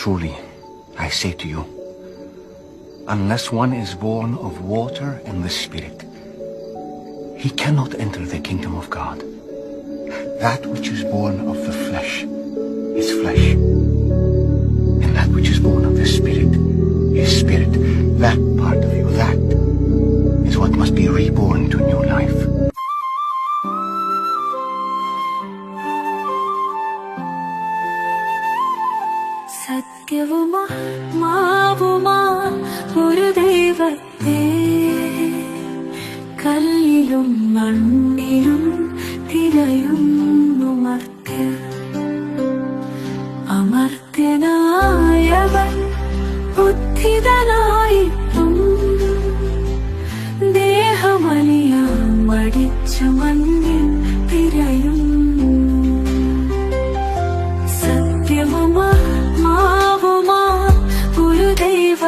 Truly, I say to you, unless one is born of water and the Spirit, he cannot enter the kingdom of God. That which is born of the flesh is flesh, and that which is born of the Spirit is spirit. That part of you, that is what must be reborn to new life. സത്യവുമാ മാവുമാ ഒരു ദൈവത്തെ. കല്ലിലും മണ്ണിലും തിരയുന്നു മർത്യർ അമർത്യനായവൻ ബുദ്ധിതനായിട്ടും ദേഹമലിയ മടിച്ച മണ്ണിൽ തിരയുന്നു